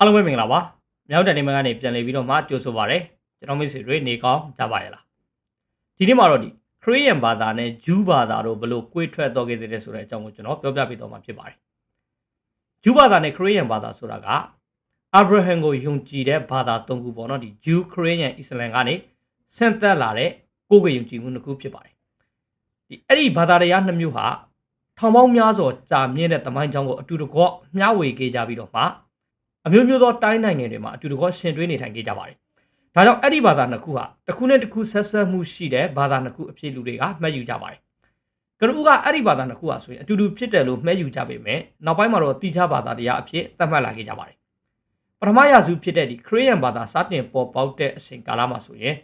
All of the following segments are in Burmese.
အားလုံးပဲမင်္ဂလာပါမြောက်တန်နေမကနေပြန်လည်ပြီးတော့မှကြိုဆိုပါရစေကျွန်တော်မိတ်ဆွေတွေနေကောင်းကြပါရဲ့လားဒီနေ့မှာတော့ဒီခရစ်ယာန်ဘာသာနဲ့ဂျူးဘာသာတို့ဘလို့꿰ထွက်တော်ခဲ့တဲ့ဆိုတဲ့အကြောင်းကိုကျွန်တော်ပြောပြပေးတော့မှာဖြစ်ပါတယ်ဂျူးဘာသာနဲ့ခရစ်ယာန်ဘာသာဆိုတာကအာဗြဟံကိုယုံကြည်တဲ့ဘာသာသုံးခုပေါ့နော်ဒီဂျူးခရစ်ယာန်အစ္စလမ်ကနေဆင့်သက်လာတဲ့ကိုယ်ကိုယ်ယုံကြည်မှုနှစ်ခုဖြစ်ပါတယ်ဒီအဲ့ဒီဘာသာတရားနှစ်မျိုးဟာထောင်ပေါင်းများစွာကြာမြင့်တဲ့တမိုင်းကြောင်းကိုအတူတကွမျှဝေခဲ့ကြပြီးတော့မှ အမျိုးမျိုးသောတိုင်းနိုင်ငံတွေမှာအတူတကွရှင်တွဲနေထိုင်ခဲ့ကြပါတယ်။ဒါကြောင့်အဲ့ဒီဘာသာနှစ်ခုဟာတစ်ခုနဲ့တစ်ခုဆက်ဆက်မှုရှိတဲ့ဘာသာနှစ်ခုအဖြစ်လူတွေကမှတ်ယူကြပါတယ်။ကနဦးကအဲ့ဒီဘာသာနှစ်ခုဟာဆိုရင်အတူတူဖြစ်တယ်လို့မှတ်ယူကြပေမဲ့နောက်ပိုင်းမှာတော့တိကျဘာသာတရားအဖြစ်သတ်မှတ်လာခဲ့ကြပါတယ်။ပထမရာစုဖြစ်တဲ့ဒီခရစ်ယာန်ဘာသာစတင်ပေါ်ပေါက်တဲ့အချိန်ကာလမှာဆိုရင်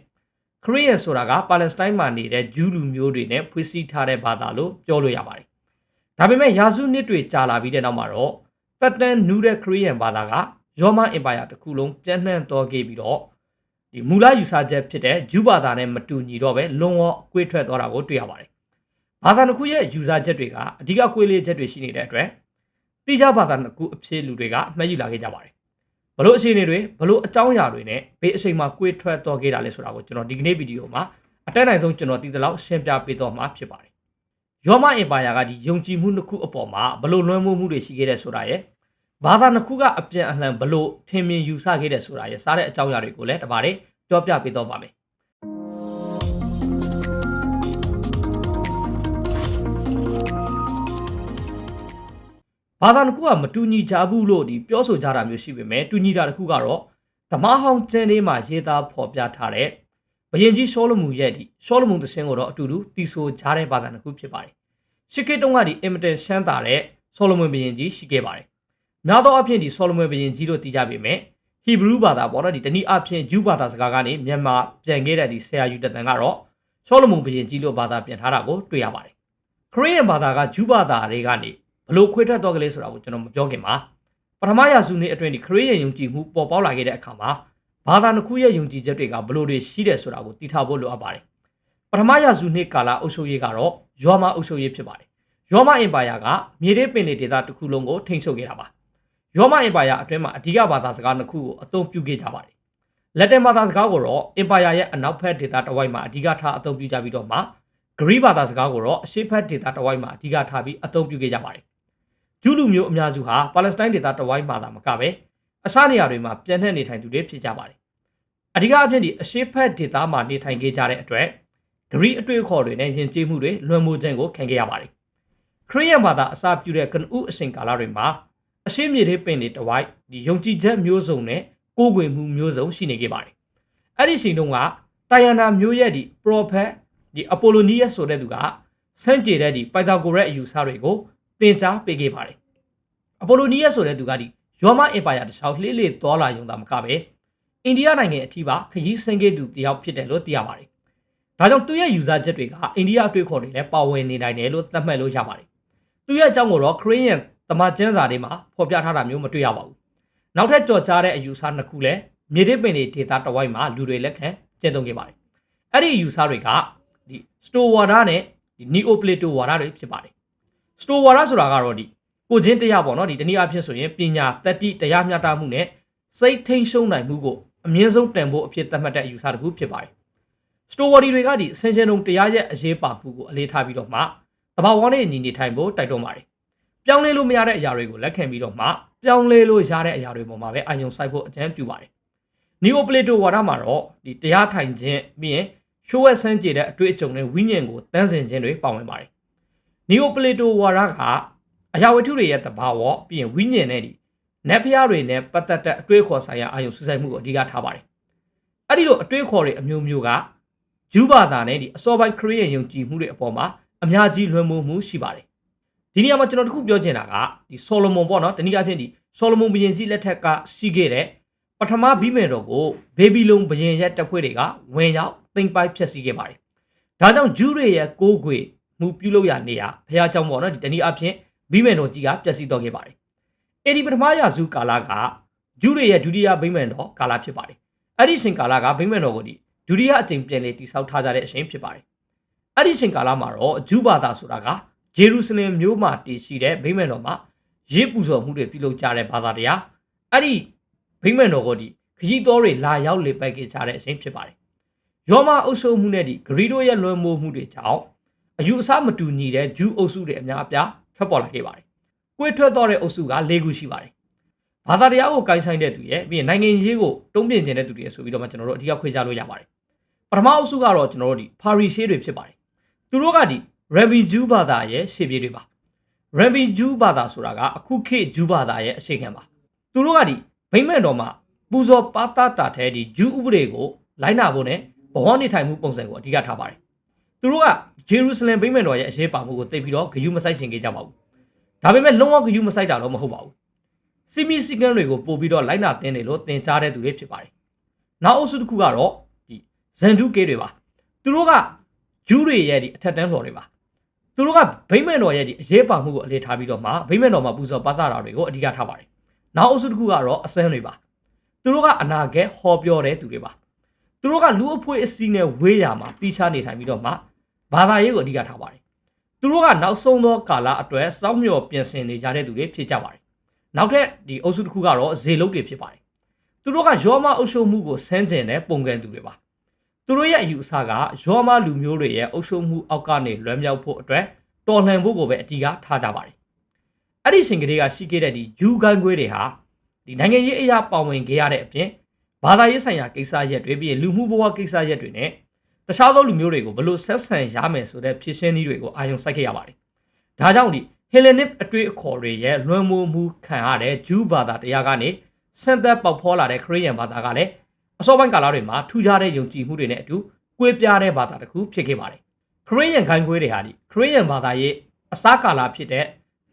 ခရစ်ယာန်ဆိုတာကပါလက်စတိုင်းမှာနေတဲ့ဂျူးလူမျိုးတွေနဲ့ဖွေးစည်းထားတဲ့ဘာသာလို့ပြောလို့ရပါတယ်။ဒါပေမဲ့ရာစုနှစ်တွေကြာလာပြီးတဲ့နောက်မှာတော့ သက်တမ်းနူးတဲ့ခရစ်ယာန်ဘာသာကရောမအင်ပါယာတစ်ခုလုံးပြန့်နှံ့တော်ခဲ့ပြီးတော့ဒီမူလယူဆချက်ဖြစ်တဲ့ဂျူးဘာသာနဲ့မတူညီတော့ပဲလွန်ဝကွေးထွက်သွားတာကိုတွေ့ရပါတယ်။ဘာသာတစ်ခုရဲ့ယူဆချက်တွေကအဓိကကွေးလေးချက်တွေရှိနေတဲ့အတွက်တိကျဘာသာတစ်ခုအဖြစ်လူတွေကမှတ်ယူလာခဲ့ကြပါတယ်။ဘလို့အခြေအနေတွေဘလို့အကြောင်းအရာတွေနဲ့ဘေးအချိန်မှာကွေးထွက်တော်ခဲ့တာလဲဆိုတာကိုကျွန်တော်ဒီကနေ့ဗီဒီယိုမှာအတက်နိုင်ဆုံးကျွန်တော်တည်သလောက်ရှင်းပြပေးတော့မှာဖြစ်ပါတယ်။ ရောမအင်ပါယာကဒီယုံကြည်မှုတစ်ခုအပေါ်မှာဘလို့လွှမ်းမိုးမှုတွေရှိခဲ့တဲ့ဆိုတာရဲ့ဘာသာနှစ်ခုကအပြန်အလှန်ဘလို့ထင်မြင်ယူဆခဲ့တဲ့ဆိုတာရဲ့စားတဲ့အကြောင်းအရာတွေကိုလည်းတပါးလေးပြောပြပေးတော့ပါမယ်ဘာသာတစ်ခုကမတူညီကြဘူးလို့ဒီပြောဆိုကြတာမျိုးရှိပေမဲ့တူညီတာတစ်ခုကတော့ဓမ္မဟောင်းကျမ်းလေးမှာရေးသားဖော်ပြထားတဲ့ဘယင်ကြီးရှောလမုန်ရဲ့ဒီရှောလမုန်သင်းကိုတော့အတူတူတီဆိုကြတဲ့ဘာသာတစ်ခုဖြစ်ပါတယ် ရှစ်ခေတ်တုန်းကဒီအင်မတန်ရှမ်းတာတဲ့ဆောလမုန်ဘယင်ကြီးရှိခဲ့ပါတယ်များသောအားဖြင့်ဒီဆောလမွန်ဘုရင်ကြီးတို့တည်ကြပေမဲ့ဟီဘရူးဘာသာပေါ့နော်ဒီတနည်းအားဖြင့်ဂျူးဘာသာစကားကနေမြန်မာပြန်ခဲ့တဲ့ဒီဆရာယူတတန်ကတော့ဆောလမွန်ဘုရင်ကြီးလို့ဘာသာပြန်ထားတာကိုတွေ့ရပါတယ်ခရစ်ယာန်ဘာသာကဂျူးဘာသာတွေကနေဘလို့ခွဲထွက်တော့ကလေးဆိုတာကိုကျွန်တော်မပြောခင်မှာပထမရာစုနှစ်အတွင်းဒီခရစ်ယာန်ယုံကြည်မှုပေါ်ပေါက်လာခဲ့တဲ့အခါမှာဘာသာနှစ်ခုရဲ့ယုံကြည်ချက်တွေကဘလို့တွေရှိတယ်ဆိုတာကိုသိထားဖို့လိုအပ်ပါတယ်ပထမရာစုနှစ်ကာလအုပ်ချုပ်ရေးကတော့ ယောမအုပ်ချုပ်ရေးဖြစ်ပါတယ်ယောမအင်ပါယာကမြေရေးပင်လေဒေသတစ်ခုလုံးကိုထိန်းချုပ်ခဲ့တာပါရောမအင်ပါယာအတွင်းမှာအဓိကဘာသာစကားနှစ်ခုကိုအသုံးပြုခဲ့ကြပါတယ်။လက်တင်ဘာသာစကားကိုတော့အင်ပါယာရဲ့အနောက်ဘက်ဒေသတစ်ဝိုက်မှာအဓိကထားအသုံးပြုကြပြီးတော့မှဂရိဘာသာစကားကိုတော့အရှေ့ဘက်ဒေသတစ်ဝိုက်မှာအဓိကထားပြီးအသုံးပြုခဲ့ကြပါတယ်။ဂျူးလူမျိုးအများစုဟာပါလက်စတိုင်းဒေသတစ်ဝိုက်မှာသာမကပဲအခြားနေရာတွေမှာပြန့်နှံ့နေထိုင်သူတွေဖြစ်ကြပါတယ်။အဓိကအဖြစ်ဒီအရှေ့ဘက်ဒေသမှာနေထိုင်ခဲ့ကြတဲ့အတွက် ဂရိအတွေ့အခေါ်တွေနဲ့ယဉ်ကျေးမှုတွေလွှမ်းမိုးခြင်းကိုခံခဲ့ရပါတယ်။ခရစ်ယာန်ဘာသာအစပြုတဲ့ကနဦးအစဉ်ကာလတွေမှာအရှိမြေတွေပင်တွေတဝိုက်ဒီယုံကြည်ချက်မျိုးစုံနဲ့ကိုးကွယ်မှုမျိုးစုံရှိနေခဲ့ပါတယ်။အဲ့ဒီချိန်တုန်းကတိုင်ယနာမျိုးရဲ့ဒီ prophet ဒီ Apollonius ဆိုတဲ့သူကဆန့်ကျင်တဲ့ဒီ Pythagoras အယူဆတွေကိုသင်ကြားပေးခဲ့ပါတယ်။ Apollonius ဆိုတဲ့သူကဒီရောမအင်ပါယာတစ်လျှောက်လှေးလေသွားလာရုံသာမကပဲအိန္ဒိယနိုင်ငံအထိပါခရီးဆင်းခဲ့သူတယောက်ဖြစ်တယ်လို့သိရပါတယ်။ ဒါကြောင့်သူ့ရဲ့ယူဆချက်တွေကအိန္ဒိယအတွေ့အခေါ်တွေလည်းပါဝင်နေနိုင်တယ်လို့သတ်မှတ်လို့ရပါတယ်။သူ့ရဲ့အကြောင်းကိုတော့ Korean တမကျန်းစာတွေမှာဖော်ပြထားတာမျိုးမတွေ့ရပါဘူး။နောက်ထပ်ကြော်ကြားတဲ့အယူဆနှစ်ခုလည်းမြေတစ်ပင်တွေဒေတာတဝိုက်မှာလူတွေလက်ခံကျင့်သုံးခဲ့ပါတယ်။အဲ့ဒီအယူဆတွေကဒီစတိုဝါဒနဲ့ဒီနီအိုပလီတိုဝါဒတွေဖြစ်ပါတယ်။စတိုဝါဒဆိုတာကတော့ဒီကိုချင်းတရားပေါ့နော်ဒီတနည်းအားဖြင့်ဆိုရင်ပညာတတိတရားမျှတမှုနဲ့စိတ်ထိန်ရှုံးနိုင်မှုကိုအမြင့်ဆုံးတန်ဖိုးအဖြစ်သတ်မှတ်တဲ့အယူဆတစ်ခုဖြစ်ပါတယ်။ စတိုဝါဒီတွေကဒီအစင်ရှင်ုံတရားရဲ့အရေးပါမှုကိုအလေးထားပြီးတော့မှတဘာဝနဲ့ညီနေထိုင်ဖို့တိုက်တွန်းပါတယ်ပြောင်းလဲလို့မရတဲ့အရာတွေကိုလက်ခံပြီးတော့မှပြောင်းလဲလို့ရတဲ့အရာတွေပေါ်မှာပဲအာရုံစိုက်ဖို့အကြံပြုပါတယ်။ Neo Plato ဝါဒမှာတော့ဒီတရားထိုင်ခြင်းပြီးရင်ရှိုးဝဲဆန်းကြည်တဲ့အတွေ့အကြုံနဲ့ဝိညာဉ်ကိုတန်းစင်ခြင်းတွေပါဝင်ပါတယ်။ Neo Plato ဝါဒကအရာဝတ္ထုတွေရဲ့တဘာဝပြီးရင်ဝိညာဉ်နဲ့ဒီနတ်ဖျားတွေနဲ့ပတ်သက်တဲ့အတွေ့အခေါ်ဆိုင်ရာအာရုံစူးစိုက်မှုကိုအဓိကထားပါတယ်။အဲ့ဒီလိုအတွေ့အခေါ်တွေအမျိုးမျိုးက ဂျူးဘာသာနဲ့ဒီအစောပိုင်းခရစ်ယာန်ယုံကြည်မှုတွေအပေါ်မှာအများကြီးလွှမ်းမိုးမှုရှိပါတယ်ဒီနေရာမှာကျွန်တော်တခုပြောချင်တာကဒီဆောလမွန်ပေါ့နော်တနည်းအားဖြင့်ဒီဆောလမွန်ဘုရင်ကြီးလက်ထက်ကရှိခဲ့တဲ့ပထမဘိမယ်တော်ကိုဘေဘီလုံဘုရင်ရဲ့တပ်ဖွဲ့တွေကဝင်ရောက်သိမ်းပိုက်ဖျက်ဆီးခဲ့ပါတယ်။ဒါကြောင့်ဂျူးတွေရဲ့ကိုးကွယ်မှုပြုလုပ်ရနေရဘုရားကျောင်းပေါ့နော်ဒီတနည်းအားဖြင့်ဘိမယ်တော်ကြီးကပျက်စီးတော့ခဲ့ပါတယ်။အဲဒီပထမရာစုကာလကဂျူးတွေရဲ့ဒုတိယဘိမယ်တော်ကာလဖြစ်ပါတယ်။အဲ့ဒီချိန်ကာလကဘိမယ်တော်ကိုဒီ ဒုတိယအကြိမ်ပြန်လေတိဆောက်ထားကြတဲ့အချိန်ဖြစ်ပါတယ်။အဲ့ဒီချိန်ကာလမှာတော့ဂျူးဘာသာဆိုတာကဂျေရုဆလင်မြို့မှာတည်ရှိတဲ့ဗိမာန်တော်မှာရစ်ပူဇော်မှုတွေပြုလုပ်ကြတဲ့ဘာသာတရားအဲ့ဒီဗိမ္မာန်တော်ကိုဒီခရီးတော်တွေလာရောက်လေပိုက်ခဲ့ကြတဲ့အချိန်ဖြစ်ပါတယ်။ယောမအုပ်ချုပ်မှုနဲ့ဒီဂရီတို့ရဲ့လွန်မိုးမှုတွေကြောင့်အယူအဆမတူညီတဲ့ဂျူးအုပ်စုတွေအများအပြားထွက်ပေါ်လာခဲ့ပါတယ်။ကိုယ်ထွက်တော်တဲ့အုပ်စုက၄ခုရှိပါတယ်။ဘာသာတရားကိုကိုင်ဆိုင်တဲ့သူရဲ့ပြီးရင်နိုင်ငံရေးကိုတုံ့ပြန်ခြင်းတဲ့သူတွေရဲ့ဆိုပြီးတော့မှကျွန်တော်တို့အဓိကခွဲခြားလို့ရပါတယ်။ပ ထမအုပ်စုကတော့ကျွန်တော်တို့ဒီဖာရီရှေးတွေဖြစ်ပါတယ်။သူတို့ကဒီရမ်ဘီဂျူးဘာသာရဲ့ရှေ့ပြေးတွေပါ။ရမ်ဘီဂျူးဘာသာဆိုတာကအခုခေတ်ဂျူးဘာသာရဲ့အရှိခံပါ။သူတို့ကဒီဗိမ္မာန်တော်မှာပူဇော်ပါတာတာထဲဒီဂျူးဥပဒေကိုလိုက်နာဖို့နဲ့ဘဝနေထိုင်မှုပုံစံကိုအဓိကထားပါတယ်။သူတို့ကဂျေရုဆလင်ဗိမ္မာန်တော်ရဲ့အရေးပါမှုကိုသိပြီးတော့ဂယုမဆိုင်ရှင်ခဲ့ကြပါဘူး။ဒါပေမဲ့လုံးဝဂယုမဆိုင်တာတော့မဟုတ်ပါဘူး။စီမီစီကံတွေကိုပို့ပြီးတော့လိုက်နာတင်းတယ်လို့သင်ကြားတဲ့သူတွေဖြစ်ပါတယ်။နောက်အုပ်စုတစ်ခုကတော့ဒီ ဇန်ဒူးကေးတွေပါ။သူတို့ကဂျူးတွေရဲ့ဒီအထက်တန်းတော်တွေပါ။သူတို့ကဗိမ္မာန်တော်ရဲ့ဒီအရေးပါမှုကိုအလေးထားပြီးတော့မှဗိမ္မာန်တော်မှာပူဇော်ပါတာတာတွေကိုအဓိကထားပါတယ်။နောက်အုပ်စုတစ်ခုကတော့အစမ်းတွေပါ။သူတို့ကအနာဂတ်ဟောပြောတဲ့သူတွေပါ။သူတို့ကလူအဖွေးအစည်းနဲ့ဝေးရမှာတီးခြားနေထိုင်ပြီးတော့မှဘာသာရေးကိုအဓိကထားပါတယ်။သူတို့ကနောက်ဆုံးသောကာလအတွက်စောင့်မျှော်ပြင်ဆင်နေကြတဲ့သူတွေဖြစ်ကြပါတယ်။နောက်ထပ်ဒီအုပ်စုတစ်ခုကတော့ဇေလုတ်တွေဖြစ်ပါတယ်။သူတို့ကယောမအုပ်ချုပ်မှုကိုဆန်းကျင်တဲ့ပုံကံသူတွေပါ။ သူတို့ရဲ့အယူအဆကယောမလူမျိုးတွေရဲ့အုပ်ချုပ်မှုအောက်ကနေလွှမ်းမြောက်ဖို့အတွက်တော်လှန်ဖို့ကိုပဲအဓိကထားကြပါတယ်။အဲ့ဒီရှင်ကလေးကရှိခဲ့တဲ့ဒီဂျူးကန်ခွေးတွေဟာဒီနိုင်ငံရေးအရာပါဝင်ခဲ့ရတဲ့အပြင်ဘာသာရေးဆိုင်ရာကိစ္စရပ်တွေပြီးလူမှုဘဝကိစ္စရပ်တွေနဲ့တခြားသောလူမျိုးတွေကိုဘလို့ဆက်ဆံရမယ်ဆိုတဲ့ဖြစ်ရှင်းနည်းတွေကိုအာရုံစိုက်ခဲ့ရပါတယ်။ဒါကြောင့်ဒီဟေလနစ်အတွေ့အခေါ်တွေရဲ့လွှမ်းမိုးမှုခံရတဲ့ဂျူးဘာသာတရားကနေဆန်သက်ပေါက်ဖော်လာတဲ့ခရစ်ယာန်ဘာသာကလည်း အစောပိုင်းကာလတွေမှာထူးခြားတဲ့ယုံကြည်မှုတွေနဲ့အတူကွေးပြားတဲ့ဘာသာတစ်ခုဖြစ်ခဲ့ပါတယ်။ခရစ်ယာန်ခိုင်းခွေးတွေဟာဒီခရစ်ယာန်ဘာသာရဲ့အစားကာလဖြစ်တဲ့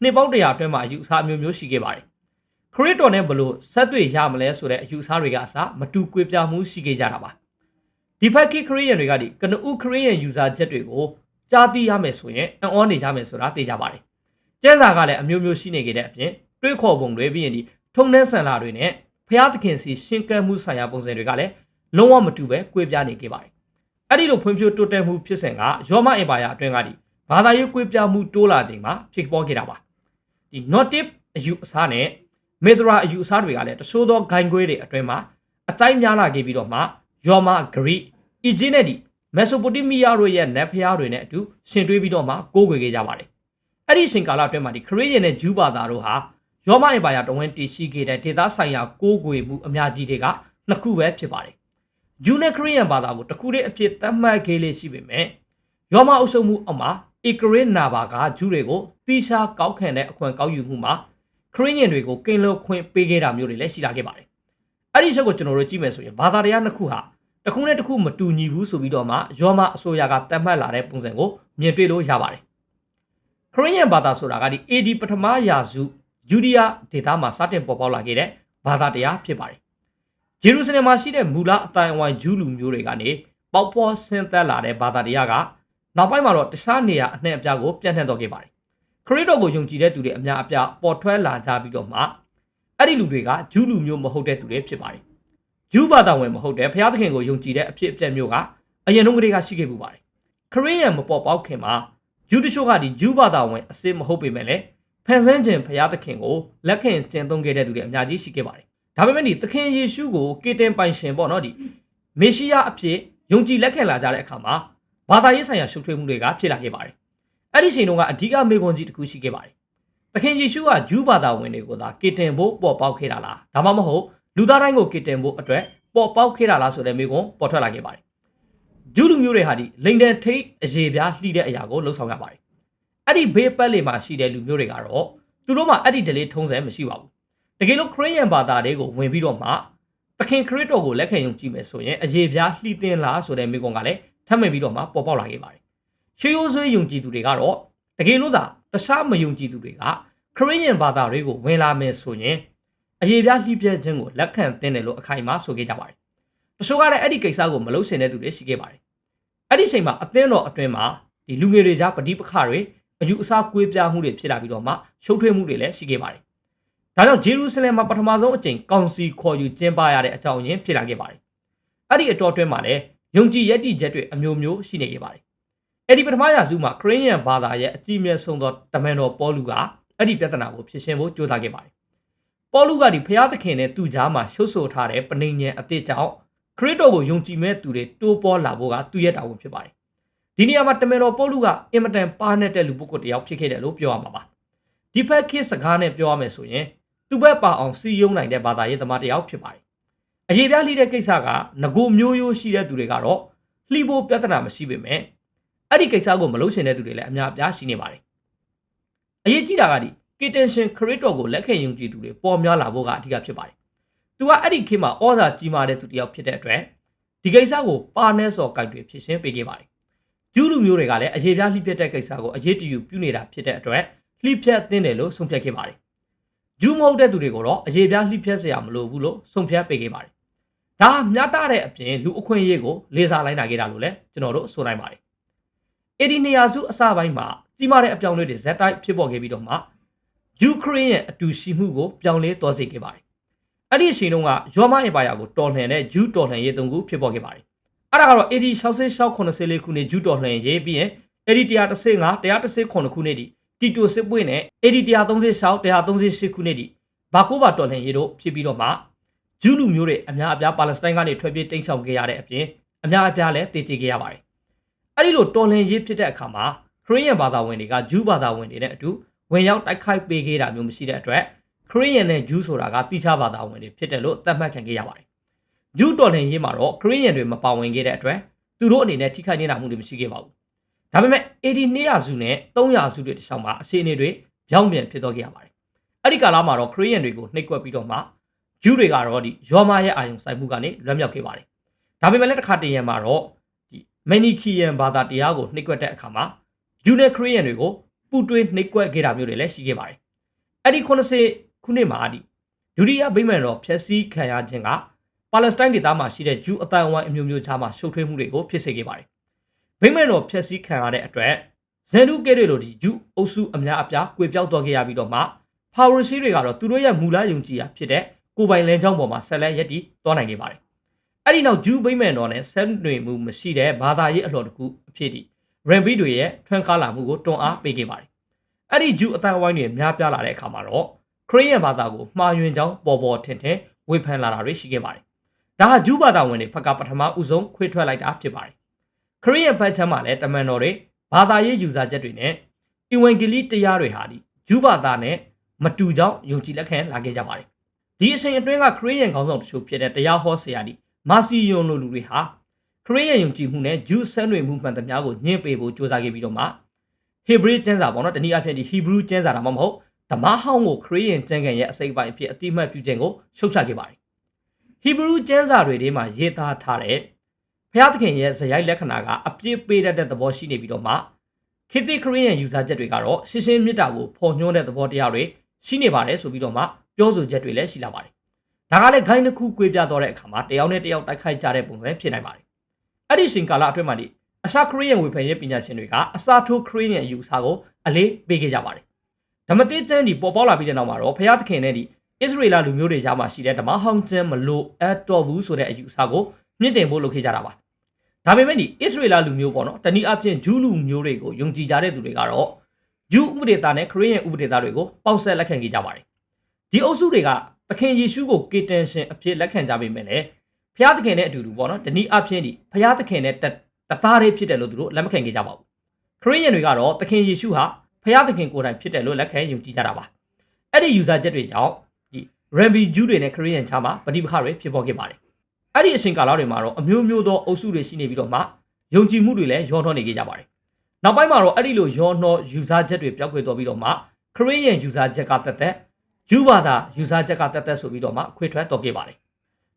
နှစ်ပေါင်းတရာအတွင်းမှာအယူအဆအမျိုးမျိုးရှိခဲ့ပါတယ်။ခရစ်တော်နဲ့ဘလို့ဆက်တွေ့ရမလဲဆိုတဲ့အယူအဆတွေကအစမတူကွေးပြားမှုရှိခဲ့ကြတာပါ။ဒီဖက်ကိခရီးယန်တွေကဒီကနဦးခရီးယန်ယူဇာချက်တွေကိုကြားသိရမယ်ဆိုရင်အံ့ဩနေကြမယ်ဆိုတာသိကြပါတယ်။ကျဲစာကလည်းအမျိုးမျိုးရှိနေကြတဲ့အပြင်တွေးခေါ်ပုံတွေပြီးရင်ဒီထုံနှဲဆန်လာတွေနဲ့ ဖျားသခင်စီရှင်းကပ်မှုဆိုင်ရာပုံစံတွေကလည်းလုံးဝမတူပဲကွေးပြားနေခဲ့ပါတယ်။အဲ့ဒီလိုဖွံ့ဖြိုးတိုးတက်မှုဖြစ်စဉ်ကရောမအင်ပါယာအတွင်းကဒီဘာသာရေးကွေးပြားမှုတိုးလာချိန်မှာဖြစ်ပေါ်ခဲ့တာပါ။ဒီ notive အယူအဆနဲ့မေဒရာအယူအဆတွေကလည်းတဆိုးသောဂိုင်းခွေးတွေအတွင်းမှာအတိုင်းများလာခဲ့ပြီးတော့မှယောမဂရိအီဂျစ်နဲ့ဒီမက်ဆိုပိုတေးမီးယားတို့ရဲ့နတ်ဖျားတွေနဲ့အတူရှင်တွဲပြီးတော့မှကိုးကွယ်ခဲ့ကြပါတယ်။အဲ့ဒီရှင်ကာလအတွင်းမှာဒီခရစ်ယာန်နဲ့ဂျူးဘာသာတို့ဟာ ယောမအင်ပါယာတဝင်းတည်ရှိခဲ့တဲ့ဒေသဆိုင်ရာကိုးကွယ်မှုအများကြီးတွေကနှစ်ခုပဲဖြစ်ပါတယ်။ဂျူးနဲ့ခရစ်ယာန်ဘာသာကိုတစ်ခုတည်းအဖြစ်သတ်မှတ်ခဲ့လေရှိပေမဲ့ယောမအုပ်ချုပ်မှုအမှာအီကရစ်နာဘာကဂျူးတွေကိုတီရှာကောက်ခံတဲ့အခွင့်ကောက်ယူမှုမှာခရစ်ယာန်တွေကိုကင်လို့ခွင့်ပေးခဲ့တာမျိုးတွေလည်းရှိလာခဲ့ပါတယ်။အဲ့ဒီချက်ကိုကျွန်တော်တို့ကြည့်မယ်ဆိုရင်ဘာသာတရားနှစ်ခုဟာတစ်ခုနဲ့တစ်ခုမတူညီဘူးဆိုပြီးတော့မှယောမအစိုးရကတတ်မှတ်လာတဲ့ပုံစံကိုမြင်တွေ့လို့ရပါတယ်။ခရစ်ယာန်ဘာသာဆိုတာကဒီ AD ပထမရာစု ယူဒီးယားဒေသမှာစတင်ပေါ်ပေါက်လာခဲ့တဲ့ဘာသာတရားဖြစ်ပါတယ်။ဂျေရုဆလင်မှာရှိတဲ့မူလအတိုင်းအဝိုင်းဂျူးလူမျိုးတွေကနေပေါက်ပေါ်ဆင်းသက်လာတဲ့ဘာသာတရားကနောက်ပိုင်းမှာတော့တခြားနေရာအနှံ့အပြားကိုပြန့်နှံ့တော့ခဲ့ပါတယ်။ခရစ်တော်ကိုယုံကြည်တဲ့သူတွေအများအပြားပေါ်ထွက်လာကြပြီးတော့မှအဲ့ဒီလူတွေကဂျူးလူမျိုးမဟုတ်တဲ့သူတွေဖြစ်ပါတယ်။ဂျူးဘာသာဝင်မဟုတ်တဲ့ဘုရားသခင်ကိုယုံကြည်တဲ့အဖြစ်အပျက်မျိုးကအရင်တုန်းကတည်းကရှိခဲ့မှုပါတယ်။ခရစ်ယာန်မပေါ်ပေါက်ခင်မှာဂျူးတချို့ကဒီဂျူးဘာသာဝင်အစစ်မဟုတ်ပေမဲ့လည်း ဖန်ဆင်းခြင်းဘုရားသခင်ကိုလက်ခံကျင့်သုံးခဲ့တဲ့သူတွေအများကြီးရှိခဲ့ပါတယ်။ဒါပေမဲ့ဒီသခင်ယေရှုကိုကေတင်ပိုင်ရှင်ပေါ့နော်ဒီမေရှိယအဖြစ်ယုံကြည်လက်ခံလာကြတဲ့အခါမှာဘာသာရေးဆိုင်ရာရှုပ်ထွေးမှုတွေကဖြစ်လာခဲ့ပါတယ်။အဲ့ဒီချိန်တုန်းကအဓိကမေခွန်ကြီးတစ်ခုရှိခဲ့ပါတယ်။သခင်ယေရှုကဂျူးဘာသာဝင်တွေကိုသာကေတင်ဖို့ပေါ်ပေါက်ခဲ့တာလား။ဒါမှမဟုတ်လူသားတိုင်းကိုကေတင်ဖို့အတွက်ပေါ်ပေါက်ခဲ့တာလားဆိုတဲ့မေခွန်ပေါ်ထွက်လာခဲ့ပါတယ်။ဂျူးလူမျိုးတွေဟာဒီလိန်တန်ထိတ်အရေပြားလှီးတဲ့အရာကိုလှုပ်ဆောင်ရပါတယ်။ အဲ့ဒီဘေးပတ်လေမှာရှိတဲ့လူမျိုးတွေကတော့သူတို့မှအဲ့ဒီဒလေးထုံးစဲမရှိပါဘူး။တကယ်လို့ခရစ်ယာန်ဘာသာတွေကိုဝင်ပြီးတော့မှသခင်ခရစ်တော်ကိုလက်ခံယုံကြည်မယ်ဆိုရင်အရေပြားလှီးတင်လားဆိုတဲ့မေခွန်ကလည်းထပ်မံပြီးတော့မှပေါ်ပေါက်လာခဲ့ပါတယ်။ရှေးရိုးဆွေးယုံကြည်သူတွေကတော့တကယ်လို့သာတခြားမယုံကြည်သူတွေကခရစ်ယာန်ဘာသာတွေကိုဝင်လာမယ်ဆိုရင်အရေးပြားလှိပြဲခြင်းကိုလက်ခံသင့်တယ်လို့အခိုင်အမာဆိုခဲ့ကြပါတယ်။တချို့ကလည်းအဲ့ဒီကိစ္စကိုမလုပ်ဆင်တဲ့သူတွေရှိခဲ့ပါတယ်။အဲ့ဒီချိန်မှာအသင်းတော်အတွင်းမှာဒီလူငယ်တွေကြားပဋိပက္ခတွေ အယူအဆကွေးပြားမှုတွေဖြစ်လာပြီးတော့မှရှုပ်ထွေးမှုတွေလည်းရှိခဲ့ပါတယ်။ဒါကြောင့်ဂျေရုဆလင်မှာပထမဆုံးအကြိမ်ကောင်စီခေါ်ယူကျင်းပရတဲ့အကြောင်းရင်းဖြစ်လာခဲ့ပါတယ်။အဲ့ဒီအတော်အတွင်းမှာလည်းယုံကြည်ရည်တည်ချက်တွေအမျိုးမျိုးရှိနေခဲ့ပါတယ်။အဲ့ဒီပထမရာစုမှာခရစ်ယာန်ဘာသာရဲ့အကြီးအမြတ်ဆုံးသောတမန်တော်ပေါလုကအဲ့ဒီပြဿနာကိုဖြေရှင်းဖို့ကြိုးစားခဲ့ပါတယ်။ပေါလုကဒီဖျားသခင်နဲ့သူ့ကြားမှာရှုပ်ဆိုထားတဲ့ပဋိညာဉ်အသစ်ကြောင့်ခရစ်တော်ကိုယုံကြည်မဲ့သူတွေတိုးပေါ်လာဖို့ကသူ့ရဲ့တာဝန်ဖြစ်ပါတယ် ဒီနေရာမှာတမန်တော်ပေါလုကအင်မတန်ပါနေတဲ့လူပုဂ္ဂိုလ်တစ်ယောက်ဖြစ်ခဲ့တယ်လို့ပြောရမှာပါဒီဖက်ခေတ်စကားနဲ့ပြောရမယ်ဆိုရင်သူ့ဘက်ပါအောင်စီယုံနိုင်တဲ့ဘာသာရေးသမားတစ်ယောက်ဖြစ်ပါတယ်အရေးပြားလှိတဲ့ကိစ္စကငကိုမျိုးရိုးရှိတဲ့သူတွေကတော့လှိဖို့ပြဿနာမရှိပေမဲ့အဲ့ဒီကိစ္စကိုမလုပ်ရှင်တဲ့သူတွေလည်းအများအပြားရှိနေပါတယ်အရေးကြီးတာကဒီကီတန်ရှင်ခရစ်တော်ကိုလက်ခံယုံကြည်သူတွေပေါ်များလာဖို့ကအဓိကဖြစ်ပါတယ်။သူကအဲ့ဒီခေတ်မှာဩဇာကြီးမားတဲ့သူတစ်ယောက်ဖြစ်တဲ့အတွက်ဒီကိစ္စကိုပါနဲစော်ကြိုက်တွေဖြစ်ရှင်းပေးခဲ့ပါတယ်။ ဂျူးလူမျိုးတွေကလည်းအရေးပြားလှိပြက်တဲ့ကိစ္စကိုအရေးတယူပြုနေတာဖြစ်တဲ့အတွက်လှိပြက်သင့်တယ်လို့ဆုံးဖြတ်ခဲ့ပါတယ်ဂျူးမဟုတ်တဲ့သူတွေကိုတော့အရေးပြားလှိပြက်စရာမလိုဘူးလို့ဆုံးဖြတ်ပေးခဲ့ပါတယ်ဒါမျှတတဲ့အပြင်လူအခွင့်အရေးကိုလေစာလိုက်နာခဲ့တာလို့လည်းကျွန်တော်တို့ဆိုနိုင်ပါတယ်အေဒီနေယာစုအစပိုင်းမှာကြီးမားတဲ့အပြောင်းအလဲတွေဇက်တိုက်ဖြစ်ပေါ်ခဲ့ပြီးတော့မှယူကရိန်းရဲ့အတူရှိမှုကိုပြောင်းလဲသွားစေခဲ့ပါတယ်အဲ့ဒီအချိန်တုန်းကရောမအင်ပါယာကိုတော်လှန်တဲ့ဂျူးတော်လှန်ရေးသုံးခုဖြစ်ပေါ်ခဲ့ပါတယ် အဲ့ဒါကတော့ AD 66 84ခုနှစ်ဂျူးတော်လှန်ရေးပြီးရင် AD 135 119ခုနှစ်ဒီတီတိုစစ်ပွဲနဲ့ AD 136 138ခုနှစ်ဒီဘာကိုဘာတော်လှန်ရေးတို့ဖြစ်ပြီးတော့မှဂျူးလူမျိုးတွေအများအပြားပါလက်စတိုင်းကနေထွက်ပြေးတိမ်းရှောင်ခဲ့ရတဲ့အပြင်အများအပြားလည်းတည်ကြည်ခဲ့ရပါတယ်။အဲ့ဒီလိုတော်လှန်ရေးဖြစ်တဲ့အခါမှာခရစ်ယာန်ဘာသာဝင်တွေကဂျူးဘာသာဝင်တွေနဲ့အတူဝင်ရောက်တိုက်ခိုက်ပေးခဲ့တာမျိုးမရှိတဲ့အတွက်ခရစ်ယာန်နဲ့ဂျူးဆိုတာကတိကျဘာသာဝင်တွေဖြစ်တယ်လို့သတ်မှတ်ခံခဲ့ရပါတယ်။ ဂျူးတော်လှန်ရေးမှာတော့ခရစ်ယာန်တွေမပါဝင်ခဲ့တဲ့အတွက်သူတို့အနေနဲ့ထိခိုက်နေတာမှုတွေမရှိခဲ့ပါဘူး။ဒါပေမဲ့ AD 200စုနဲ့300စုတွေတခြားမှာအခြေအနေတွေပြောင်းပြန်ဖြစ်တော့ခဲ့ရပါတယ်။အဲ့ဒီကာလမှာတော့ခရစ်ယာန်တွေကိုနှိပ်ကွက်ပြီးတော့မှဂျူးတွေကတော့ဒီယောမရဲ့အာယုံဆိုင်မှုကနေလွတ်မြောက်ခဲ့ပါတယ်။ဒါပေမဲ့လည်းတစ်ခါတည်းရံမှာတော့ဒီမနီခီယန်ဘာသာတရားကိုနှိပ်ကွက်တဲ့အခါမှာဂျူးနဲ့ခရစ်ယာန်တွေကိုပူတွေးနှိပ်ကွက်ခဲ့တာမျိုးတွေလည်းရှိခဲ့ပါတယ်။အဲ့ဒီ80ခုနှစ်မှာဒီဒုတိယဗိမာန်တော်ဖျက်ဆီးခံရခြင်းက ပါလက်စတိုင်းဒေသမှာရှိတဲ့ဂျူးအတိုင်းအဝိုင်းအမျိုးမျိုးကြားမှာရှုပ်ထွေးမှုတွေကိုဖြစ်စေခဲ့ပါတယ်။ဗိမာန်တော်ဖျက်ဆီးခံရတဲ့အတွက်ဇန်နုကဲတွေလိုဒီဂျူးအုပ်စုအများအပြားကွေပြောက်သွားခဲ့ရပြီးတော့မှဖာဝရရှိတွေကတော့သူတို့ရဲ့မူလယုံကြည်ရာဖြစ်တဲ့ကိုပိုင်လန်ချောင်းပေါ်မှာဆက်လက်ရည်တည်သွားနိုင်ခဲ့ပါတယ်။အဲ့ဒီနောက်ဂျူးဗိမာန်တော်နဲ့ဆက်နွယ်မှုမရှိတဲ့ဘာသာရေးအလှော်တစ်ခုအဖြစ်ဒီရန်ဘီတွေရဲ့ထွန်းကားလာမှုကိုတွန်းအားပေးခဲ့ပါတယ်။အဲ့ဒီဂျူးအတိုင်းအဝိုင်းတွေများပြားလာတဲ့အခါမှာတော့ခရစ်ယာန်ဘာသာကိုမှားယွင်းကြောင်းပေါ်ပေါ်ထင်ထင်ဝေဖန်လာတာတွေရှိခဲ့ပါတယ်။ ဒါဟာဂျူးဘာသာဝင်တွေဖက်ကပထမဦးဆုံးခွေထွက်လိုက်တာဖြစ်ပါတယ်။ခရစ်ယာန်ဘက်ချမ်းမှာလည်းတမန်တော်တွေဘာသာရေးယူဆချက်တွေနဲ့အီဝံဂေလိတရားတွေဟာဒီဂျူးဘာသာနဲ့မတူကြောင်းယုံကြည်လက်ခံလာခဲ့ကြပါတယ်။ဒီအချိန်အတွင်းကခရစ်ယာန်ခေါင်းဆောင်တချို့ဖြစ်တဲ့တရားဟောဆရာဒီမာစီယွန်လိုလူတွေဟာခရစ်ယာန်ယုံကြည်မှုနဲ့ဂျူးဆန်းတွေမှုမှန်သမျှကိုညှင်းပယ်ဖို့ကြိုးစားခဲ့ပြီးတော့မှဟေဘရဲကျမ်းစာပေါ့နော်တနည်းအားဖြင့်ဒီဟီဘရူးကျမ်းစာတာမှမဟုတ်ဓမ္မဟောင်းကိုခရစ်ယာန်ကျမ်းဂန်ရဲ့အစိပ်ပိုင်းအဖြစ်အတိအမှတ်ပြုခြင်းကိုရှုတ်ချခဲ့ပါတယ် ဟီဘရူးကျမ်းစာတွေထဲမှာရေးသားထားတဲ့ဘုရားသခင်ရဲ့ဇယိုက်လက္ခဏာကအပြည့်ပေးတတ်တဲ့သဘောရှိနေပြီးတော့မှခေတ်သစ်ခရစ်ယာန်ယူဆချက်တွေကတော့ရှင်းရှင်းမြတ်တာကိုဖော်ညွှန်းတဲ့သဘောတရားတွေရှိနေပါတယ်ဆိုပြီးတော့မှပြောဆိုချက်တွေလည်းရှိလာပါတယ်ဒါကလည်းဂိုင်းတစ်ခုကွေးပြသွားတဲ့အခါမှာတယောက်နဲ့တယောက်တိုက်ခိုက်ကြတဲ့ပုံစံဖြစ်နိုင်ပါတယ်အဲ့ဒီရှင်ကာလအတွင်းမှာဒီအရှာခရီးယန်ဝေဖန်ရေးပညာရှင်တွေကအစာထိုးခရီးယန်အယူအဆကိုအလေးပေးခဲ့ကြပါတယ်။ဓမ္မတိကျမ်းဒီပေါ်ပေါက်လာပြီးတဲ့နောက်မှာတော့ဖျားသခင်နဲ့ဒီ ဣသရေလလူမျိုးတွေကြားမှာရှိတဲ့ဓမ္မဟောင်းကျမ်းမလို့အပ်တော်ဘူးဆိုတဲ့အယူအဆကိုမြင့်တင်ဖို့လုပ်ခဲ့ကြတာပါ။ဒါပေမဲ့ဒီဣသရေလလူမျိုးပေါ့နော်တနည်းအားဖြင့်ဂျူးလူမျိုးတွေကိုယုံကြည်ကြတဲ့သူတွေကတော့ဂျူးဥပဒေသားနဲ့ခရီးယန်ဥပဒေသားတွေကိုပေါက်ဆက်လက်ခံခဲ့ကြပါတယ်။ဒီအုပ်စုတွေကသခင်ယေရှုကိုကေတန်ရှင်အဖြစ်လက်ခံကြပေမဲ့လည်းဖျားသခင်နဲ့အတူတူပေါ့နော်တနည်းအားဖြင့်ဒီဖျားသခင်နဲ့တသားလေးဖြစ်တယ်လို့သူတို့လက်မခံခဲ့ကြပါဘူးခရစ်ယာန်တွေကတော့သခင်ယေရှုဟာဖျားသခင်ကိုယ်တိုင်ဖြစ်တယ်လို့လက်ခံယုံကြည်ကြတာပါအဲ့ဒီယူဆချက်တွေကြောင့် ဒီ Rambi ဂျူးတွေနဲ့ခရစ်ယာန်ချာမှာပဋိပက္ခတွေဖြစ်ပေါ်ခဲ့ပါတယ်အဲ့ဒီအချိန်ကာလတွေမှာတော့အမျိုးမျိုးသောအုပ်စုတွေရှိနေပြီးတော့မှယုံကြည်မှုတွေလည်းရောနှောနေကြကြပါတယ်နောက်ပိုင်းမှာတော့အဲ့ဒီလိုရောနှောယူဆချက်တွေပြောက်ကွယ်သွားပြီးတော့မှခရစ်ယာန်ယူဆချက်ကတက်တက်ဂျူးဘာသာယူဆချက်ကတက်တက်ဆိုပြီးတော့မှခွေထွက်တော်ခဲ့ပါတယ်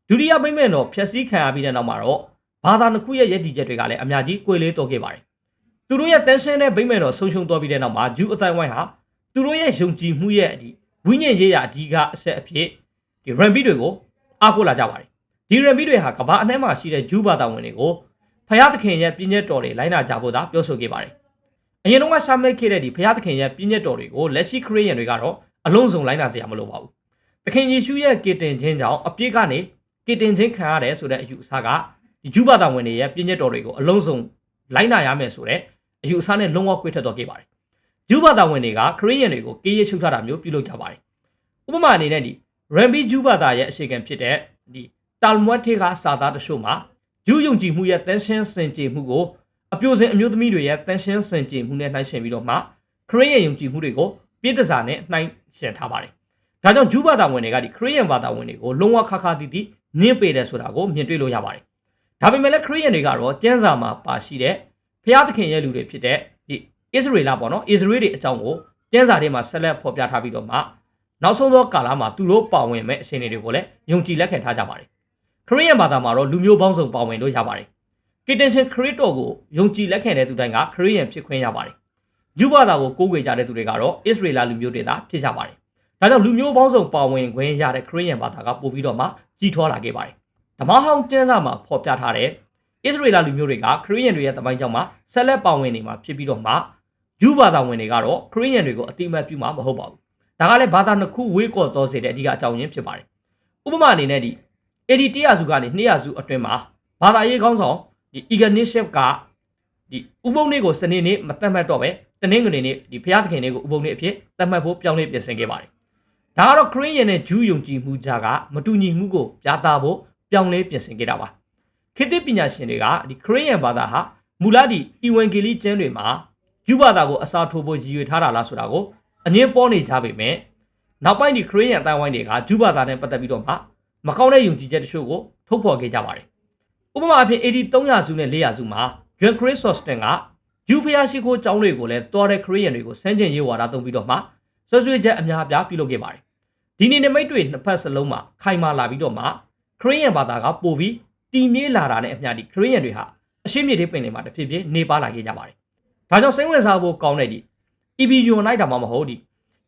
ဒုတိယမိမ့်မဲ့တော့ဖြည့်ဆည်းခံရပြီးတဲ့နောက်မှာတော့ဘာသာနှစ်ခုရဲ့ရည်တည်ချက်တွေကလည်းအများကြီးကွေလေးတော်ခဲ့ပါတယ်။သူတို့ရဲ့တန်ရှင်းတဲ့ဗိမ္မာန်တော်ဆုံးရှုံးသွားပြီးတဲ့နောက်မှာဂျူးအတိုင်းဝိုင်းဟာသူတို့ရဲ့ယုံကြည်မှုရဲ့ဒီ ဝိညာဉ်ရေးရာအဓိကအဆက်အဖြစ်ဒီရန်ဘီတွေကိုအားကိုးလာကြပါတယ်။ဒီရန်ဘီတွေဟာကမ္ဘာအနှံ့မှာရှိတဲ့ဂျူးဘာသာဝင်တွေကိုဖယားသခင်ရဲ့ပြည့်ညက်တော်တွေလိုင်းနာကြဖို့သာပြောဆိုခဲ့ပါတယ်။အရင်တုန်းကရှာမိတ်ခဲ့တဲ့ဒီဖယားသခင်ရဲ့ပြည့်ညက်တော်တွေကိုလက်ရှိခရစ်ယာန်တွေကတော့အလုံးစုံလိုင်းနာစရာမလိုပါဘူး။သခင်ယေရှုရဲ့ကေတင်ခြင်းကြောင့်အပြစ်ကနေကေတင်ခြင်းခံရတယ်ဆိုတဲ့အယူအဆကဒီဂျူးဘာသာဝင်တွေရဲ့ပြည့်ညက်တော်တွေကိုအလုံးစုံလိုက်နာရမယ်ဆိုတဲ့အယူအဆနဲ့လုံးဝကွေးထက်တော်ခဲ့ပါတယ် ဂျူးဘာသာဝင်တွေကခရစ်ယာန်တွေကိုကေးရရှုပ်ချတာမျိုးပြုလုပ်ကြပါတယ်ဥပမာအနေနဲ့ဒီရမ်ဘီဂျူဘာသာရဲ့အရှိခံဖြစ်တဲ့ဒီတာလ်မွတ်ထေကစာသားတချို့မှာဂျူးယုံကြည်မှုရဲ့တန်ရှင်းစင်ကြယ်မှုကိုအပြိုစင်အမျိုးသမီးတွေရဲ့တန်ရှင်းစင်ကြယ်မှုနဲ့နှိုင်းယှဉ်ပြီးတော့မှခရစ်ယာန်ယုံကြည်မှုတွေကိုပြည့်တစားနဲ့နှိုင်းယှဉ်ထားပါတယ်။ဒါကြောင့်ဂျူးဘာသာဝင်တွေကဒီခရစ်ယာန်ဘာသာဝင်တွေကိုလုံးဝခါခါတီးတီးညှင်းပေတယ်ဆိုတာကိုမြင်တွေ့လို့ရပါတယ်။ဒါပေမဲ့လည်းခရစ်ယာန်တွေကတော့ကျမ်းစာမှာပါရှိတဲ့ဖျားသခင်ရဲ့လူတွေဖြစ်တဲ့ဒီ အစ္စရေလပေါ့နော်အစ္စရေးတွေအကြောင်းကိုကျမ်းစာထဲမှာဆက်လက်ဖော်ပြထားပြီးတော့မှနောက်ဆုံးသောကာလမှာသူတို့ပါဝင်မဲ့အရှင်တွေကိုလည်းယုံကြည်လက်ခံထားကြပါတယ်ခရစ်ယာန်ဘာသာမှာတော့လူမျိုးပေါင်းစုံပါဝင်လို့ရပါတယ်ကီတန်ရှင်ခရစ်တော်ကိုယုံကြည်လက်ခံတဲ့သူတိုင်းကခရစ်ယာန်ဖြစ်ခွင့်ရပါတယ်ယူဘာသာကိုကိုးကွယ်ကြတဲ့သူတွေကတော့အစ္စရေလလူမျိုးတွေသာဖြစ်ကြပါတယ်ဒါကြောင့်လူမျိုးပေါင်းစုံပါဝင်ခွင့်ရတဲ့ခရစ်ယာန်ဘာသာကပို့ပြီးတော့မှကြီးထွားလာခဲ့ပါတယ်ဓမ္မဟောင်းကျမ်းစာမှာဖော်ပြထားတဲ့အစ္စရေလလူမျိုးတွေကခရစ်ယာန်တွေရဲ့တမိုင်းကြောင့်မှဆက်လက်ပါဝင်နေမှာဖြစ်ပြီးတော့မှ ယူဘာသာဝင်တွေကတော့ခရစ်ယာန်တွေကိုအတိအမှတ်ပြုမှာမဟုတ်ပါဘူးဒါကလည်းဘာသာနှစ်ခုဝေးကော်တော်စေတဲ့အဓိကအကြောင်းရင်းဖြစ်ပါတယ်ဥပမာအနေနဲ့ဒီ AD 100စုကနေ200စုအတွင်းမှာဘာသာရေးခေါင်းဆောင်ဒီ Ignatius ကဒီဥပုံလေးကိုစနေနေ့မတတ်မှတ်တော့ပဲတနင်္ဂနွေနေ့ဒီဘုရားသခင်လေးကိုဥပုံလေးအဖြစ်တတ်မှတ်ဖို့ပြောင်းလဲပြင်ဆင်ခဲ့ပါတယ်။ဒါကတော့ခရစ်ယာန်နဲ့ဂျူးယုံကြည်မှုကြားကမတူညီမှုကိုပြသဖို့ပြောင်းလဲပြင်ဆင်ခဲ့တာပါ။ခေတ်သစ်ပညာရှင်တွေကဒီခရစ်ယာန်ဘာသာဟာမူလဒီအီဝန်ဂေလိကျမ်းတွေမှာ ဂျူးဘာသာကိုအစားထိုးဖို့ရည်ရွယ်ထားတာလားဆိုတာကိုအငင်းပေါ်နေကြပေမဲ့နောက်ပိုင်းဒီခရစ်ယာန်အတိုင်းဝိုင်းတွေကဂျူးဘာသာနဲ့ပတ်သက်ပြီးတော့မှမကောင်းတဲ့ယုံကြည်ချက်တချို့ကိုထုတ်ဖော်ခဲ့ကြပါတယ်။ဥပမာအဖြစ် AD 300စုနဲ့400စုမှာ John Chrysostom ကယူဖျားရှိခိုးကျောင်းတွေကိုလည်းတော်တဲ့ခရစ်ယာန်တွေကိုဆန်းကျင်ရေးဝါဒသုံးပြီးတော့မှဆွဆွေးချက်အများအပြားပြုလုပ်ခဲ့ပါတယ်။ဒီနေ့နမိတ်တွေနှစ်ဖက်စလုံးမှာခိုင်မာလာပြီးတော့မှခရစ်ယာန်ဘာသာကပိုပြီးတည်မြဲလာတာနဲ့အမျှဒီခရစ်ယာန်တွေဟာအရှိမြေတွေပင်တွေမှာတဖြည်းဖြည်းနေပါလာခဲ့ကြပါတယ်။ ဒါကြောင့်စိတ်ဝင်စားဖို့ကောင်းတဲ့ဒီ EB Unite တာမှမဟုတ်ဒီ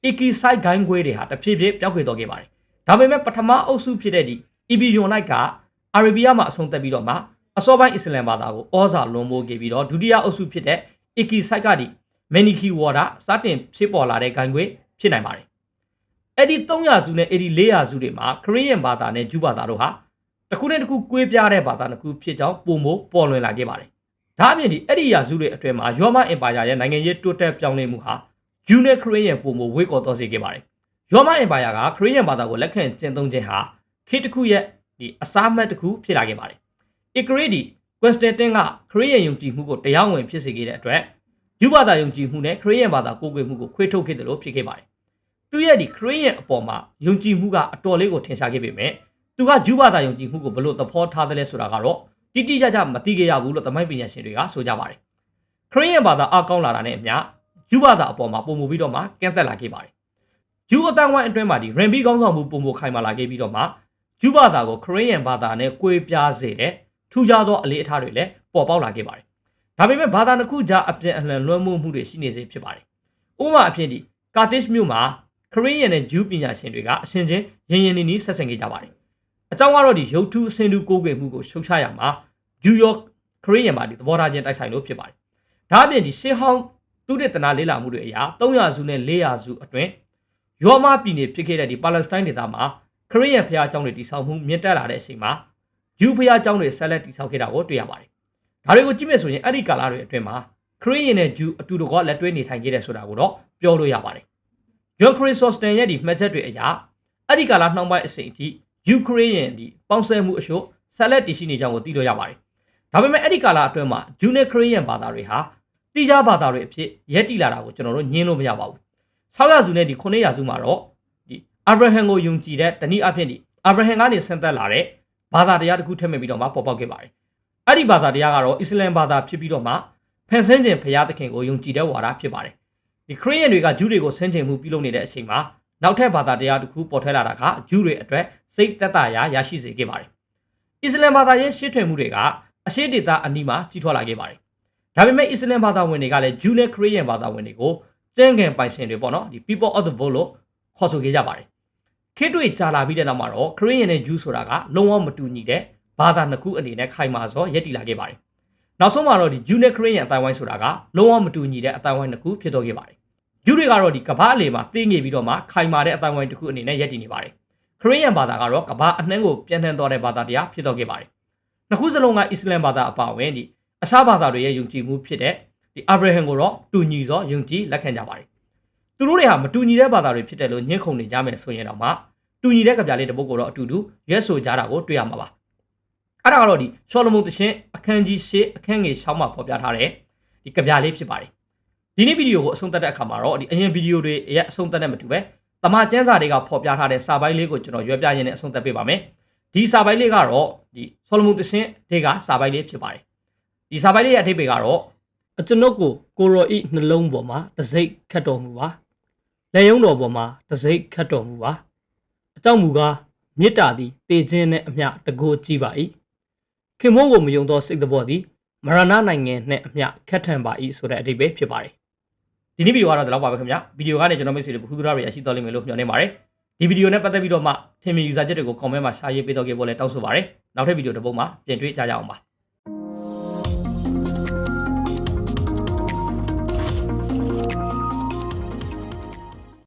Iki Site ဂိုင်းခွေးတွေဟာတဖြည်းဖြည်းပျောက်ကွယ်သွားခဲ့ပါတယ်။ဒါပေမဲ့ပထမအုပ်စုဖြစ်တဲ့ဒီ EB Unite ကအာရေဗီးယားမှာအဆုံးသက်ပြီးတော့မှအစောပိုင်းအစ္စလမ်ဘာသာကိုဩဇာလွန်မိုးခဲ့ပြီးတော့ဒုတိယအုပ်စုဖြစ်တဲ့ Iki Site ကဒီ Maniki Water စတင်ဖြစ်ပေါ်လာတဲ့ဂိုင်းခွေးဖြစ်နိုင်ပါတယ်။အဲ့ဒီ300စုနဲ့အဲ့ဒီ400စုတွေမှာခရစ်ယာန်ဘာသာနဲ့ဂျူးဘာသာတို့ဟာတစ်ခုနဲ့တစ်ခုကွေးပြားတဲ့ဘာသာတစ်ခုဖြစ်ကြောင်းပုံမို့ပေါ်လွင်လာခဲ့ပါတယ်။ ဒါအပြင်ဒီအဲ့ဒီရာစုတွေအတွင်းမှာရောမအင်ပါယာရဲ့နိုင်ငံရေးတိုးတက်ပြောင်းလဲမှုဟာဂျူးနဲ့ခရစ်ယာန်ပုံမို့ဝေးကော်တော်စေခဲ့ပါတယ်။ရောမအင်ပါယာကခရစ်ယာန်ဘာသာကိုလက်ခံကျင့်သုံးခြင်းဟာခေတ်တစ်ခုရဲ့ဒီအစားမတ်တစ်ခုဖြစ်လာခဲ့ပါတယ်။အီကရီဒီကွန်စတန်တင်ကခရစ်ယာန်ယုံကြည်မှုကိုတရားဝင်ဖြစ်စေခဲ့တဲ့အတွက်ယူဘာသာယုံကြည်မှုနဲ့ခရစ်ယာန်ဘာသာကိုးကွယ်မှုကိုခွဲထုတ်ခဲ့တယ်လို့ဖြစ်ခဲ့ပါတယ်။သူရဲ့ဒီခရစ်ယာန်အပေါ်မှာယုံကြည်မှုကအတော်လေးကိုထင်ရှားခဲ့ပေမဲ့သူကဂျူးဘာသာယုံကြည်မှုကိုဘလို့သဘောထားတယ်လဲဆိုတာကတော့ တိတိကျကျမသိခဲ့ရဘူးလို့သမိုင်းပညာရှင်တွေကဆိုကြပါတယ်။ခရစ်ယာန်ဘာသာအကောင်းလာတာနဲ့အမျှဂျူးဘာသာအပေါ်မှာပုံမူပြီးတော့မှကန့်သက်လာခဲ့ပါတယ်။ဂျူးအတန်းဝိုင်းအတွင်းမှာဒီရင်ဘီကောင်းဆောင်မှုပုံမူခိုင်မာလာခဲ့ပြီးတော့မှဂျူးဘာသာကိုခရစ်ယာန်ဘာသာနဲ့ကွဲပြားစေတဲ့ထူးခြားသောအလေးအထားတွေလည်းပေါ်ပေါက်လာခဲ့ပါတယ်။ဒါပေမဲ့ဘာသာတစ်ခုကြားအပြန်အလှန်လွှမ်းမိုးမှုတွေရှိနေစေဖြစ်ပါတယ်။ဥပမာအဖြစ်ဒီကာတစ်မြို့မှာခရစ်ယာန်နဲ့ဂျူးပညာရှင်တွေကအရှင်ချင်းရင်ရင်နီနီဆက်ဆံခဲ့ကြပါတယ်။အကြောင်းကတော့ဒီရုပ်ထုအစင်တူကိုးကွယ်မှုကိုရှုတ်ချရမှာ ဂျူးယော့ခရစ်ယာန်ပါဒီသဘောထားချင်းတိုက်ဆိုင်လို့ဖြစ်ပါတယ်။ဒါအပြင်ဒီရှေးဟောင်းသူတတနာလေးလာမှုတွေအရာ300စုနဲ့400စုအတွင်းယောမပြည်နယ်ဖြစ်ခဲ့တဲ့ဒီပါလက်စတိုင်းဒေသမှာခရစ်ယာန်ဘုရားကျောင်းတွေတည်ဆောက်မှုမြင့်တက်လာတဲ့အချိန်မှာယူဘုရားကျောင်းတွေဆက်လက်တည်ဆောက်ခဲ့တာကိုတွေ့ရပါတယ်။ဒါတွေကိုကြည့်မယ်ဆိုရင်အဲ့ဒီကာလတွေအတွင်းမှာခရစ်ယာန်နဲ့ဂျူအတူတကွလက်တွဲနေထိုင်ခဲ့တဲ့ဆိုတာကိုတော့ပြောလို့ရပါတယ်။ဂျွန်ခရစ်ဆိုစတန်ရဲ့ဒီမှတ်ချက်တွေအရာအဲ့ဒီကာလနှောင်းပိုင်းအချိန်အထိယူကရိန်းရဲ့ဒီပေါင်းစပ်မှုအရှုပ်ဆက်လက်တည်ရှိနေကြောင်းကိုသိလို့ရပါတယ်။ ဒါပေမဲ့အဲ့ဒီကာလအတွင်းမှာဂျူနဲ့ခရစ်ယာန်ဘာသာတွေဟာတိကျဘာသာတွေအဖြစ်ရက်တည်လာတာကိုကျွန်တော်တို့ညင်းလို့မရပါဘူး။600စုနဲ့ဒီ900စုမှာတော့ဒီအာဗြဟံကိုယုံကြည်တဲ့တနည်းအားဖြင့်ဒီအာဗြဟံကနေဆင်းသက်လာတဲ့ဘာသာတရားတစ်ခုထည့်မဲ့ပြီးတော့မှပေါ်ပေါက်ခဲ့ပါတယ်။အဲ့ဒီဘာသာတရားကတော့အစ္စလမ်ဘာသာဖြစ်ပြီးတော့မှဖန်ဆင်းခြင်းဘုရားသခင်ကိုယုံကြည်တဲ့ဝါဒဖြစ်ပါတယ်။ဒီခရစ်ယာန်တွေကဂျူးတွေကိုဆင်းခြင်းမှုပြုလုပ်နေတဲ့အချိန်မှာနောက်ထပ်ဘာသာတရားတစ်ခုပေါ်ထွက်လာတာကဂျူးတွေအတွက်စိတ်သက်သာရာရရှိစေခဲ့ပါတယ်။အစ္စလမ်ဘာသာရဲ့ရှေ့ထွင်မှုတွေက အရှိဒေတာအနီးမှာကြီးထွားလာခဲ့ပါတယ်။ဒါပေမဲ့အစ္စလမ်ဘာသာဝင်တွေကလည်းဂျူးနဲ့ခရစ်ယာန်ဘာသာဝင်တွေကိုကျန်းကန်ပိုင်ရှင်တွေပေါ့နော်ဒီ people of the book လို့ခေါ်ဆိုခဲ့ကြပါတယ်ခေတ်တွေကြာလာပြီးတဲ့နောက်မှာတော့ခရစ်ယာန်နဲ့ဂျူးဆိုတာကလုံးဝမတူညီတဲ့ဘာသာနှစ်ခုအနေနဲ့ခိုင်မာစွာရည်တည်လာခဲ့ပါတယ်။နောက်ဆုံးမှာတော့ဒီဂျူးနဲ့ခရစ်ယာန်အတိုင်းဝိုင်းဆိုတာကလုံးဝမတူညီတဲ့အတိုင်းဝိုင်းနှစ်ခုဖြစ်တော့ခဲ့ပါတယ်။ဂျူးတွေကတော့ဒီကမ္ဘာအလယ်မှာသိငေပြီးတော့မှခိုင်မာတဲ့အတိုင်းဝိုင်းတစ်ခုအနေနဲ့ရည်တည်နေပါတယ်။ခရစ်ယာန်ဘာသာကတော့ကမ္ဘာအနှံ့ကိုပြန့်နှံ့သွားတဲ့ဘာသာတရားဖြစ်တော့ခဲ့ပါတယ်။ နှစ်ခုစလုံးကအစ္စလမ်ဘာသာအပါအဝင်ဒီအခြားဘာသာတွေရဲ့ယုံကြည်မှုဖြစ်တဲ့ဒီအာဗြဟံကိုတော့တူညီစွာယုံကြည်လက်ခံကြပါတယ်။သူတို့တွေဟာမတူညီတဲ့ဘာသာတွေဖြစ်တယ်လို့ညှင်းခုန်နေကြမယ်ဆိုရင်တော့မှတူညီတဲ့ကြပြလေးတစ်ပုဒ်ကိုတော့အတူတူရွက်ဆိုကြတာကိုတွေ့ရမှာပါအဲ့ဒါကတော့ဒီရှောလမုန်တရှင်အခန်းကြီး၈အခန်းငယ်၆မှာဖော်ပြထားတဲ့ဒီကြပြလေးဖြစ်ပါတယ်ဒီနေ့ဗီဒီယိုကိုအဆုံးသတ်တဲ့အခါမှာတော့ဒီအရင်ဗီဒီယိုတွေရဲ့အဆုံးသတ်တဲ့မတူပဲတမန်ကျမ်းစာတွေကဖော်ပြထားတဲ့စာပိုင်းလေးကိုကျွန်တော်ရွေးပြရင်းနဲ့အဆုံးသတ်ပေးပါမယ် ဒီစာပိုင်းလေးကတော့ဒီဆောလမုန်တရှင်တွေကစာပိုင်းလေးဖြစ်ပါတယ်ဒီစာပိုင်းလေးရဲ့အထိပ္ပယ်ကတော့အကျွန်ုပ်ကိုကိုရောဤနှလုံးပေါ်မှာတစိ့ခတ်တော်မူပါလက်ယုံတော်ပေါ်မှာတစိ့ခတ်တော်မူပါအကြောင်းမူကားမေတ္တာသည်တေခြင်းနဲ့အမျှတကိုးကြည့်ပါ၏ခင်မိုးကိုမယုံသောစိတ်တော်သည်မရဏနိုင်ငံနဲ့အမျှခက်ထန်ပါ၏ဆိုတဲ့အဓိပ္ပာယ်ဖြစ်ပါတယ်ဒီနေ့ဗီဒီယိုကတော့ဒီလောက်ပါပဲခင်ဗျဗီဒီယိုကနေကျွန်တော်မိတ်ဆွေတွေဘုသူရတွေရရှိတော်လိမ့်မယ်လို့မျှော်နေပါတယ် ဒီဗီဒီယိုနဲ့ပတ်သက်ပြီးတော့မှထင်မြင်ယူဆချက်တွေကို comment မှာ share ရေးပေးတော့ခဲ့ဖို့လည်းတောင်းဆိုပါတယ်နောက်ထပ်ဗီဒီယိုတစ်ပုဒ်မှာပြန်တွေ့ကြရအောင်ပါ